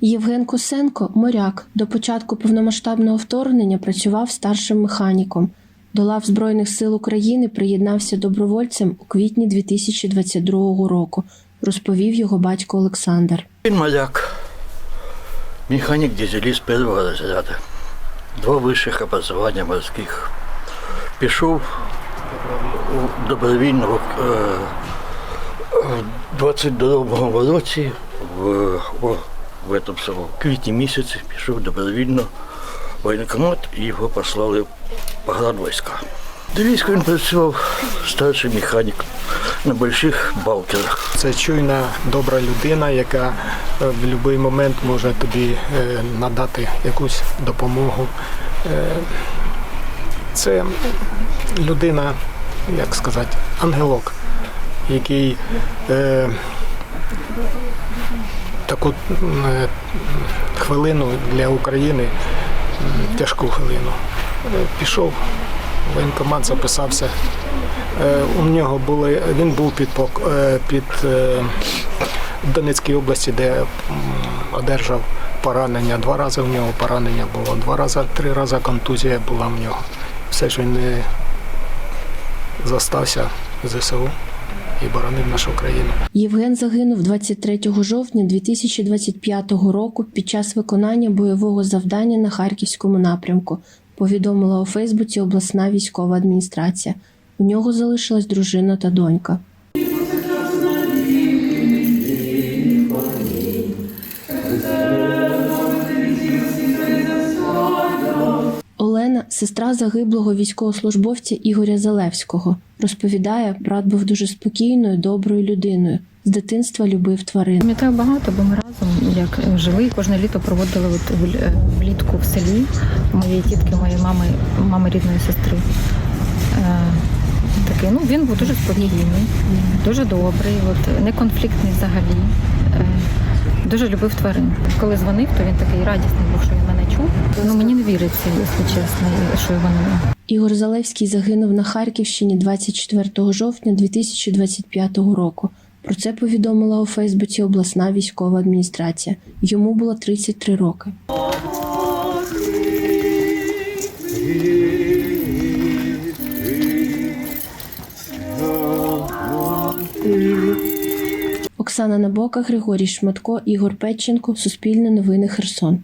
Євген Косенко моряк. До початку повномасштабного вторгнення працював старшим механіком. До лав Збройних сил України приєднався добровольцем у квітні 2022 року, розповів його батько Олександр. Він моряк, механік дизеліст першого розряду. Два вищих образування морських. Пішов у добровільно в, е, 22-му році, в, в, этом самому квітні місяці, пішов добровільно воєнкомат і його послали в війська він працював старший механік на больших балкерах. Це чуйна, добра людина, яка е, в будь-який момент може тобі е, надати якусь допомогу. Е, Це людина, як сказати, ангелок, який таку е, хвилину для України, тяжку хвилину, е, пішов воєнкомат, записався. Е, У нього були він був під під Донецькій області, де одержав поранення. Два рази в нього поранення було, два рази, три рази контузія була в нього. Все ж він не застався ЗСУ і боронив нашу країну. Євген загинув 23 жовтня 2025 року під час виконання бойового завдання на харківському напрямку. Повідомила у Фейсбуці обласна військова адміністрація. У нього залишилась дружина та донька. Сестра загиблого військовослужбовця Ігоря Залевського, розповідає, брат був дуже спокійною, доброю людиною. З дитинства любив тварин. Пам'ятаю багато, бо ми разом як е, жили, кожне літо проводили от е, влітку в селі моєї тітки, моєї мами, мами рідної сестри. Е, такий, ну він був дуже спокійний, дуже добрий, от, неконфліктний взагалі. Дуже любив тварин. Коли дзвонив, то він такий радісний був, що він мене чув. Ну мені не віриться, якщо чесно, що немає. Ігор Залевський загинув на Харківщині 24 жовтня 2025 року. Про це повідомила у Фейсбуці обласна військова адміністрація. Йому було 33 роки. Оксана Набока, Григорій Шматко, Ігор Петченко. Суспільне новини Херсон.